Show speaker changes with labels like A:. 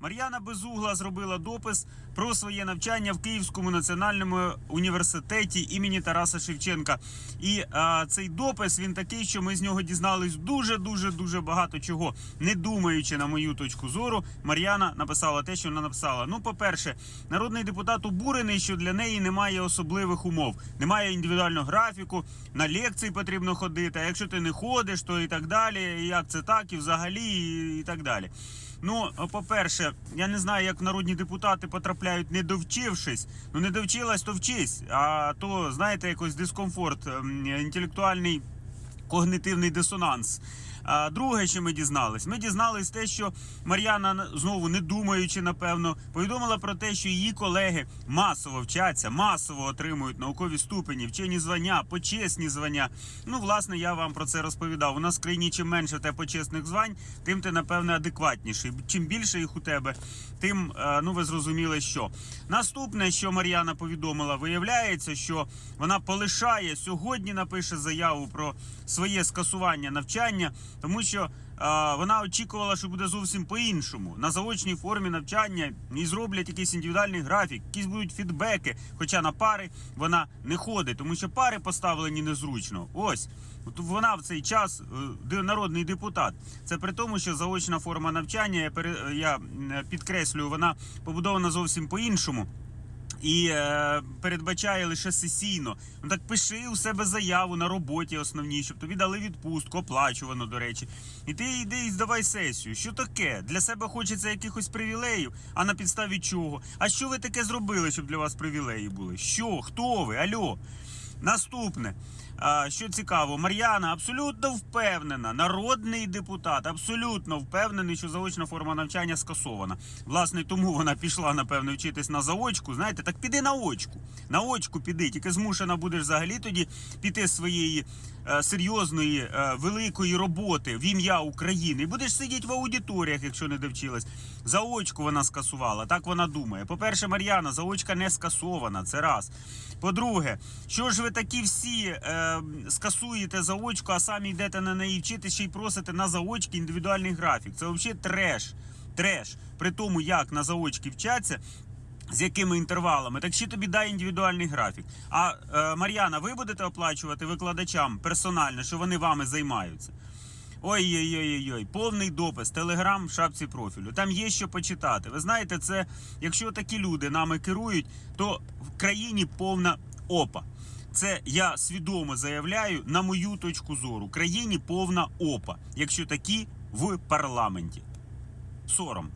A: Мар'яна Безугла зробила допис про своє навчання в Київському національному університеті імені Тараса Шевченка. І а, цей допис він такий, що ми з нього дізнались дуже, дуже, дуже багато чого. Не думаючи на мою точку зору, Мар'яна написала те, що вона написала. Ну, по-перше, народний депутат обурений, що для неї немає особливих умов, немає індивідуального графіку, на лекції потрібно ходити. А якщо ти не ходиш, то і так далі. І як це так, і взагалі, і, і так далі. Ну, по-перше, я не знаю, як народні депутати потрапляють, не довчившись. Ну, не довчилась, то вчись. А то, знаєте, якось дискомфорт, ем, інтелектуальний когнитивний дисонанс. А друге, що ми дізнались, ми дізнались те, що Мар'яна знову не думаючи, напевно, повідомила про те, що її колеги масово вчаться, масово отримують наукові ступені, вчені звання, почесні звання. Ну, власне, я вам про це розповідав. У нас в країні чим менше тебе почесних звань, тим ти напевне адекватніший. Чим більше їх у тебе, тим е, ну ви зрозуміли, що наступне, що Мар'яна повідомила, виявляється, що вона полишає сьогодні, напише заяву про своє скасування навчання, тому що е, вона очікувала, що буде зовсім по-іншому. На заочній формі навчання і зроблять якийсь індивідуальний графік, якісь будуть фідбеки. Хоча на пари вона не ходить, тому що пари поставлені незручно. Ось вона в цей час е, народний депутат. Це при тому, що заочна форма навчання, я, пере- я підкреслюю, вона побудована зовсім по-іншому. І е, передбачає лише сесійно. Ну так пиши у себе заяву на роботі основній, щоб тобі дали відпустку, оплачувано, до речі. І ти йди і здавай сесію. Що таке? Для себе хочеться якихось привілеїв, а на підставі чого? А що ви таке зробили, щоб для вас привілеї були? Що? Хто ви? Альо? Наступне. Що цікаво, Мар'яна абсолютно впевнена, народний депутат абсолютно впевнений, що заочна форма навчання скасована. Власне, тому вона пішла, напевно, вчитись на заочку. Знаєте, так піди на очку. На очку піди, тільки змушена будеш взагалі тоді піти з своєї е, серйозної е, великої роботи в ім'я України. І будеш сидіти в аудиторіях, якщо не довчилась. Заочку вона скасувала. Так вона думає. По-перше, Мар'яна, заочка не скасована. Це раз. По-друге, що ж ви такі всі е, скасуєте заочку, а самі йдете на неї вчити, ще й просите на заочки індивідуальний графік. Це взагалі треш. Треш. При тому, як на заочки вчаться. З якими інтервалами, так ще тобі дай індивідуальний графік. А е, Мар'яна, ви будете оплачувати викладачам персонально, що вони вами займаються. Ой-ой-ой, повний допис, телеграм в шапці профілю. Там є що почитати. Ви знаєте, це якщо такі люди нами керують, то в країні повна опа. Це я свідомо заявляю на мою точку зору. Країні повна опа, якщо такі в парламенті. Сором.